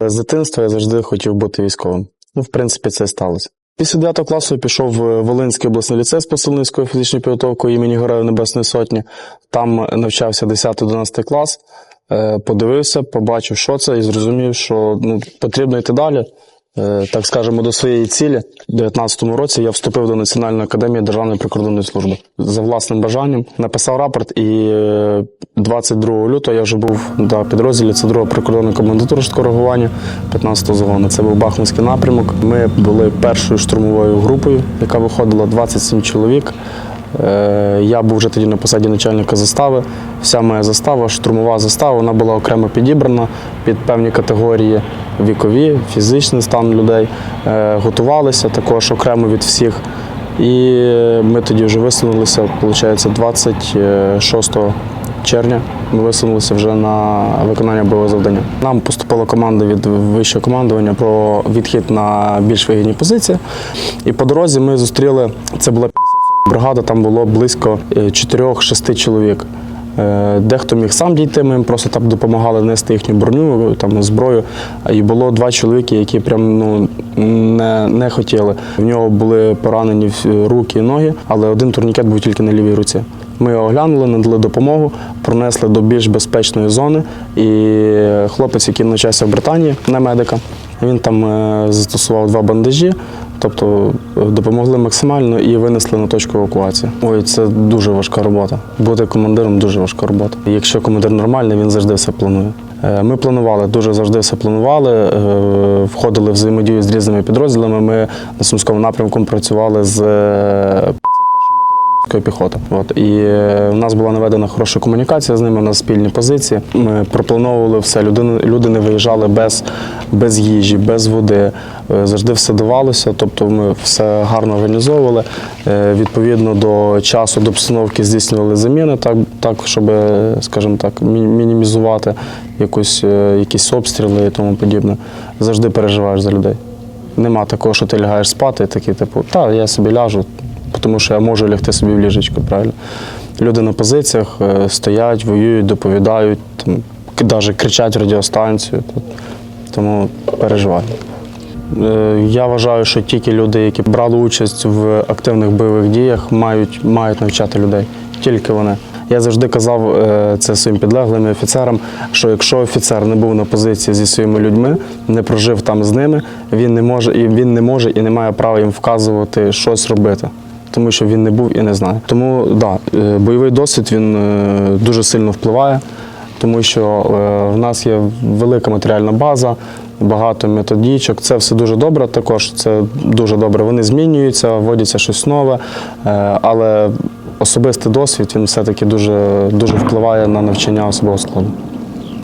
З дитинства я завжди хотів бути військовим. Ну, в принципі, це сталося. Після 9 класу пішов в Волинський обласний ліцей з посильницькою фізичною підготовкою імені Героїв Небесної Сотні. Там навчався 10-11 клас. Е, Подивився, побачив, що це, і зрозумів, що ну, потрібно йти далі. Е, Так скажемо, до своєї цілі. У 19-му році я вступив до Національної академії Державної прикордонної служби за власним бажанням. Написав рапорт, і е, 22 лютого я вже був на підрозділі. Це друга прикордонна комендатура швидкого 15-го загону. Це був Бахмутський напрямок. Ми були першою штурмовою групою, яка виходила 27 чоловік. Е, Я був вже тоді на посаді начальника застави. Вся моя застава, штурмова застава, вона була окремо підібрана під певні категорії вікові, фізичний стан людей. Е, Готувалися також окремо від всіх. І ми тоді вже висунулися, виходить, 26 червня. Ми висунулися вже на виконання бойового завдання. Нам поступила команда від вищого командування про відхід на більш вигідні позиції. І по дорозі ми зустріли, це була 57 бригада, там було близько е, 4-6 чоловік. Е, Дехто міг сам дійти, ми їм просто так допомагали нести їхню броню, там, зброю. І було два чоловіки, які прям ну, не, не хотіли. В нього були поранені руки і ноги, але один турнікет був тільки на лівій руці. Ми його оглянули, надали допомогу, пронесли до більш безпечної зони. І хлопець, який навчався в Британії, не медика, він там е, застосував два бандажі, тобто е, допомогли максимально і винесли на точку евакуації. Ой, це дуже важка робота. Бути командиром дуже важка робота. Якщо командир нормальний, він завжди все планує. Е, Ми планували, дуже завжди все планували, е, входили в взаємодію з різними підрозділами. Ми на Сумському напрямку працювали з піхоти. От і е, в нас була наведена хороша комунікація з ними, у нас спільні позиції. Ми проплановували все. Люди, люди не виїжджали без, без їжі, без води. Е, Завжди все давалося. Тобто ми все гарно організовували. Е, Відповідно до часу, до обстановки здійснювали заміни, так, так щоб, скажімо так, мінімізувати якусь, якісь обстріли і тому подібне. Завжди переживаєш за людей. Нема такого, що ти лягаєш спати, такий, типу, та я собі ляжу, тому що я можу лягти собі в ліжечко, правильно. Люди на позиціях е, стоять, воюють, доповідають, там, навіть кричать радіостанцію. Тому переживаю. Е, Я вважаю, що тільки люди, які брали участь в активних бойових діях, мають, мають навчати людей. Тільки вони. Я завжди казав е, це своїм підлеглим і офіцерам, що якщо офіцер не був на позиції зі своїми людьми, не прожив там з ними, він не може і він не може і не має права їм вказувати щось робити. Тому що він не був і не знає. Тому да, е, бойовий досвід він е, дуже сильно впливає, тому що е, в нас є велика матеріальна база, багато методичок. Це все дуже добре. Також це дуже добре. Вони змінюються, вводяться щось нове, але особистий досвід він все-таки дуже, дуже впливає на навчання особового складу.